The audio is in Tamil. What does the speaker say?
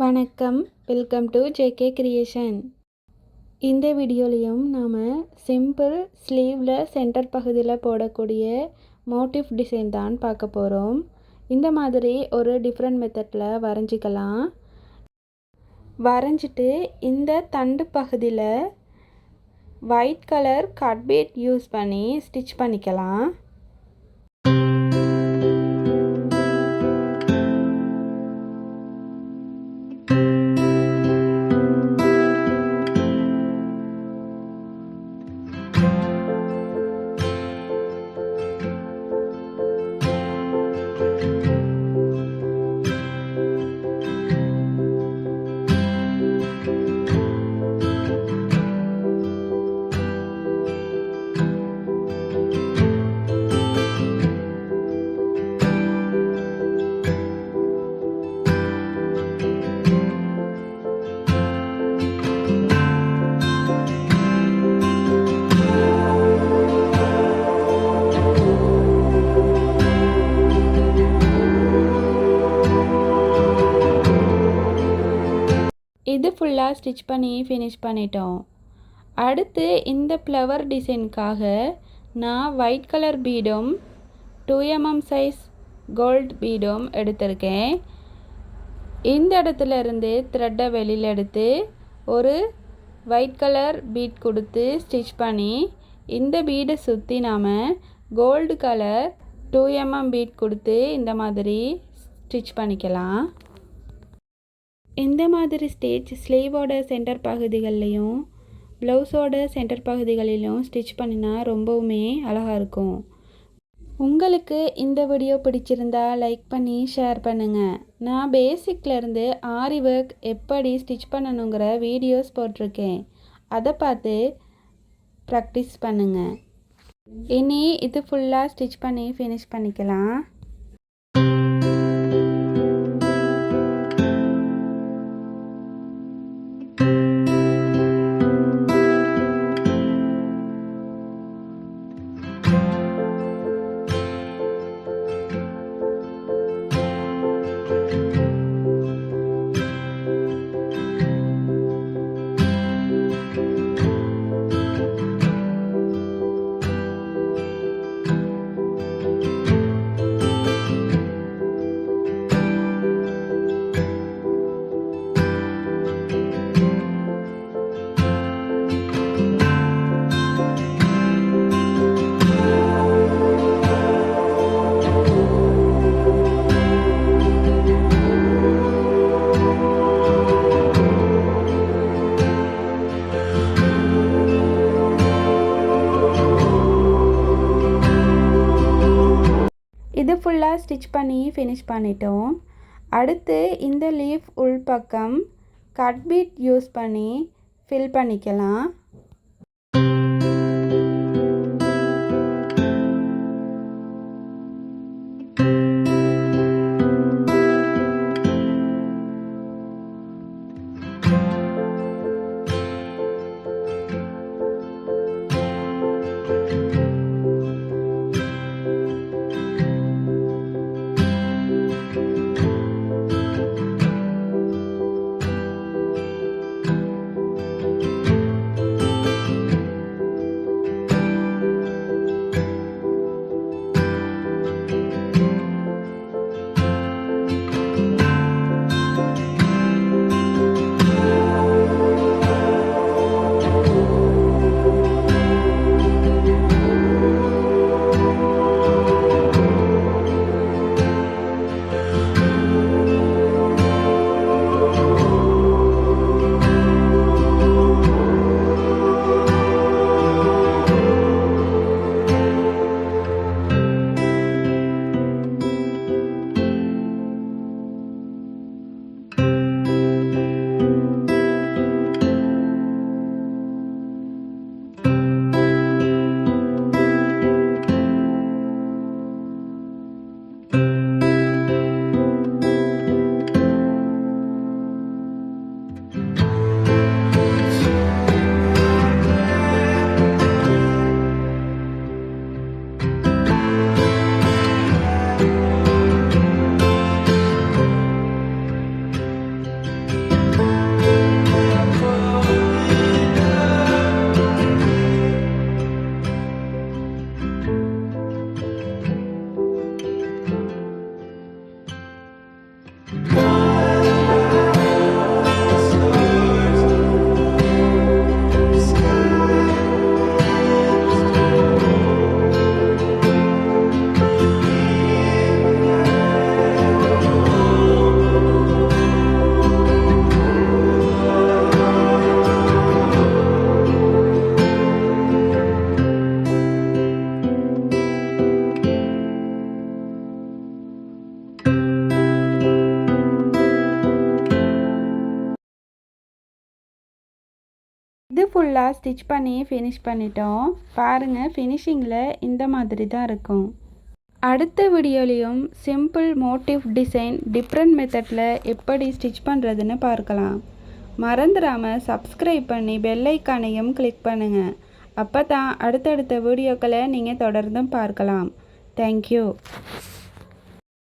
வணக்கம். வெல்கம் டு ஜேகே கிரியேஷன் இந்த வீடியோலையும் நாம் சிம்பிள் ஸ்லீவில் சென்டர் பகுதியில் போடக்கூடிய மோட்டிவ் டிசைன் தான் பார்க்க போகிறோம் இந்த மாதிரி ஒரு டிஃப்ரெண்ட் மெத்தடில் வரைஞ்சிக்கலாம். வரைஞ்சிட்டு இந்த தண்டு பகுதியில் white colour cut bead use பண்ணி ஸ்டிச் பண்ணிக்கலாம். இது ஃபுல்லாக ஸ்டிச் பண்ணி ஃபினிஷ் பண்ணிட்டோம். அடுத்து இந்த ஃப்ளவர் டிசைனுக்காக நான் ஒயிட் கலர் பீடும் டூ எம்எம் சைஸ் கோல்ட் பீடும் எடுத்திருக்கேன். இந்த இடத்துல இருந்து த்ரெட்டை வெளியில் எடுத்து ஒரு ஒயிட் கலர் பீட் கொடுத்து ஸ்டிச் பண்ணி இந்த பீடை சுற்றி நாம் gold colour two mm bead கொடுத்து இந்த மாதிரி ஸ்டிச் பண்ணிக்கலாம். இந்த மாதிரி ஸ்டிச் ஸ்லீவோட சென்டர் பகுதிகள்லையும் ப்ளவுஸோட சென்டர் பகுதிகளிலும் ஸ்டிச் பண்ணினா ரொம்பவுமே அழகாக இருக்கும். உங்களுக்கு இந்த வீடியோ பிடிச்சிருந்தா லைக் பண்ணி ஷேர் பண்ணுங்கள் நான் பேசிக்லேருந்து ஆரி ஒர்க் எப்படி ஸ்டிச் பண்ணணுங்கிற வீடியோஸ் போட்டிருக்கேன். அதை பார்த்து ப்ராக்டிஸ் பண்ணுங்கள் இனி இது ஃபுல்லாக ஸ்டிச் பண்ணி ஃபினிஷ் பண்ணிக்கலாம். இது ஃபுல்லாக ஸ்டிச் பண்ணி ஃபினிஷ் பண்ணிட்டோம். அடுத்து இந்த லீஃப் உள்பக்கம் கட் பீட் யூஸ் பண்ணி ஃபில் பண்ணிக்கலாம். இது ஃபுல்லாக ஸ்டிச் பண்ணி ஃபினிஷ் பண்ணிட்டோம். பாருங்கள் ஃபினிஷிங்கில் இந்த மாதிரி தான் இருக்கும். அடுத்த வீடியோலையும் சிம்பிள் மோட்டிவ் டிசைன் டிஃப்ரெண்ட் மெத்தடில் எப்படி ஸ்டிச் பண்ணுறதுன்னு பார்க்கலாம். மறந்துடாமல் சப்ஸ்கிரைப் பண்ணி பெல்லைக்கானையும் கிளிக் பண்ணுங்கள் அப்போ தான் அடுத்தடுத்த வீடியோக்களை நீங்கள் தொடர்ந்தும் பார்க்கலாம். தேங்க்யூ